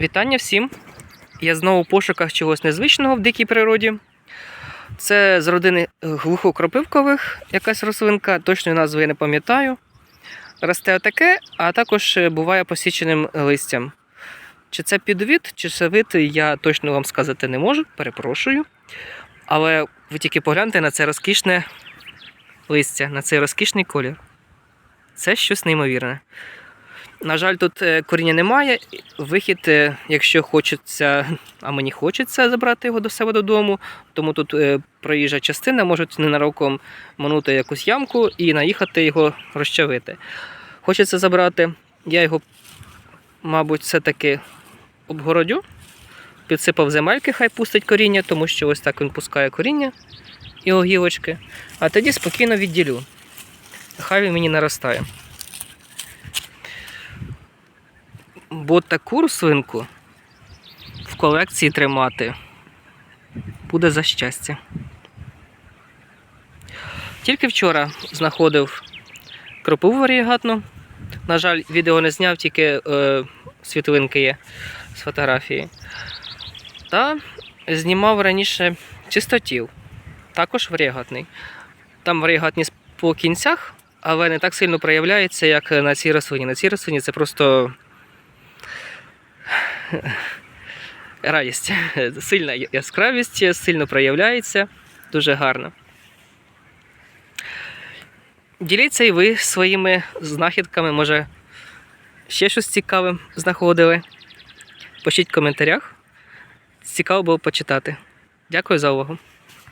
Вітання всім! Я знову в пошуках чогось незвичного в дикій природі. Це з родини е, глухокропивкових якась рослинка, точної назви я не пам'ятаю. Росте отаке, а також е, буває посіченим листям. Чи це підвид, чи це вид, я точно вам сказати не можу, перепрошую. Але ви тільки погляньте на це розкішне листя, на цей розкішний колір. Це щось неймовірне. На жаль, тут е, коріння немає. Вихід, е, якщо хочеться, а мені хочеться забрати його до себе додому, тому тут е, проїжджа частина можуть ненароком манути якусь ямку і наїхати його розчавити. Хочеться забрати, я його, мабуть, все-таки обгородю, підсипав земельки, хай пустить коріння, тому що ось так він пускає коріння і огілочки. А тоді спокійно відділю. Хай він мені наростає. Бо таку рослинку в колекції тримати буде за щастя. Тільки вчора знаходив кропиву варігатну. На жаль, відео не зняв, тільки е, світлинки є з фотографії. Та знімав раніше чистотіл, також варігатний. Там варігатність по кінцях, але не так сильно проявляється, як на цій рослині. На цій рослині це просто радість. Сильна яскравість, сильно проявляється, дуже гарно. Діліться і ви своїми знахідками, може, ще щось цікаве знаходили. Пишіть в коментарях. Цікаво було почитати. Дякую за увагу.